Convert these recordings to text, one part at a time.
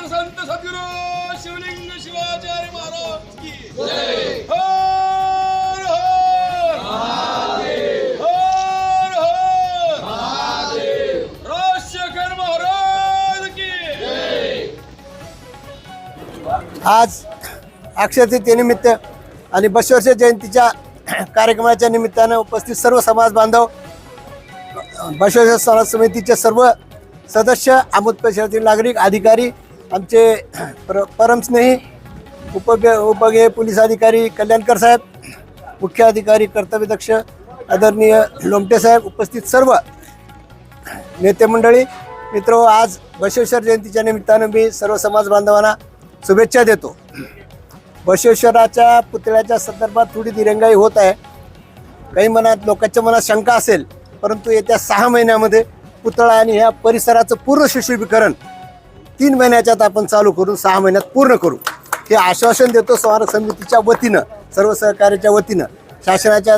Doctor संत सद्गुरू शिवलिंग शिवाचार्य महाराज की हर हर। हर राजशेखर महाराज की आज अक्षयतृतीयेनिमित्त आणि बसवर्ष जयंतीच्या कार्यक्रमाच्या निमित्तानं उपस्थित सर्व समाज बांधव बसवर्ष समाज समितीचे सर्व सदस्य आमोद परिषदेतील नागरिक अधिकारी आमचे पर परमस्नेही उपग उपगे पोलीस अधिकारी कल्याणकर साहेब मुख्य अधिकारी कर्तव्यदक्ष आदरणीय लोमटे साहेब उपस्थित सर्व नेते मंडळी मित्र आज बसवेश्वर जयंतीच्या निमित्तानं मी सर्व समाज बांधवांना शुभेच्छा देतो. बसवेश्वराच्या पुतळ्याच्या संदर्भात थोडी दिरंगाई होत आहे. काही मनात लोकांच्या मनात शंका असेल परंतु येत्या सहा महिन्यामध्ये पुतळा आणि ह्या परिसराचं पूर्ण सुशोभीकरण तीन महिन्याच्यात आपण चालू करून सहा महिन्यात पूर्ण करू. हे आश्वासन देतो स्वार समितीच्या वतीनं सर्व सहकार्याच्या वतीनं. शासनाच्या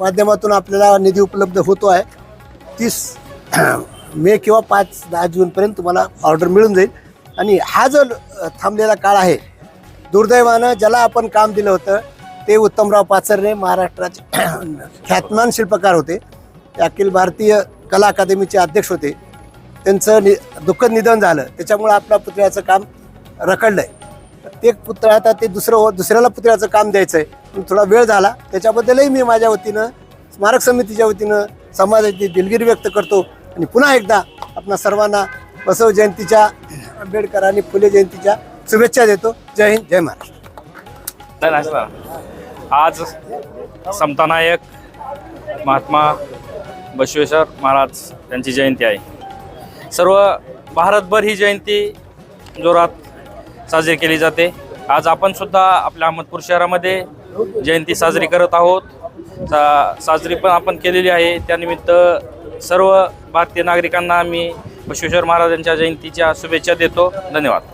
माध्यमातून आपल्याला निधी उपलब्ध होतो आहे. तीस मे किंवा पाच दहा जूनपर्यंत तुम्हाला ऑर्डर मिळून जाईल. आणि हा जो थांबलेला काळ आहे दुर्दैवानं ज्याला आपण काम दिलं होतं ते उत्तमराव पाचरणे महाराष्ट्राचे ख्यातमान शिल्पकार होते. ते अखिल भारतीय कला अकादमीचे अध्यक्ष होते. त्यांचं नि दुःखद निधन झालं. त्याच्यामुळं आपल्या पुतळ्याचं काम रखडलं आहे ते पुतळा आता ते दुसरं हो- दुसऱ्याला पुतळ्याचं काम द्यायचं आहे पण थोडा वेळ झाला. त्याच्याबद्दलही मी माझ्या वतीनं स्मारक समितीच्या वतीनं समाजाची दिलगिरी व्यक्त करतो. आणि पुन्हा एकदा आपणा सर्वांना बसव जयंतीच्या आंबेडकर आणि फुले जयंतीच्या शुभेच्छा देतो. जय हिंद जय महाराष्ट्र. नाही नसणार आज समतानायक महात्मा बसवेश्वर महाराज यांची जयंती आहे. सर्व भारतभर ही जयंती जोरात साजरी केली जाते. आज आपण सुद्धा आपल्या अहमदपूर शहरामध्ये जयंती साजरी करत आहोत. सा साजरी पण आपण केलेली आहे. त्यानिमित्त सर्व भारतीय नागरिकांना मी बसवेश्वर महाराजांच्या जयंतीच्या शुभेच्छा देतो. धन्यवाद.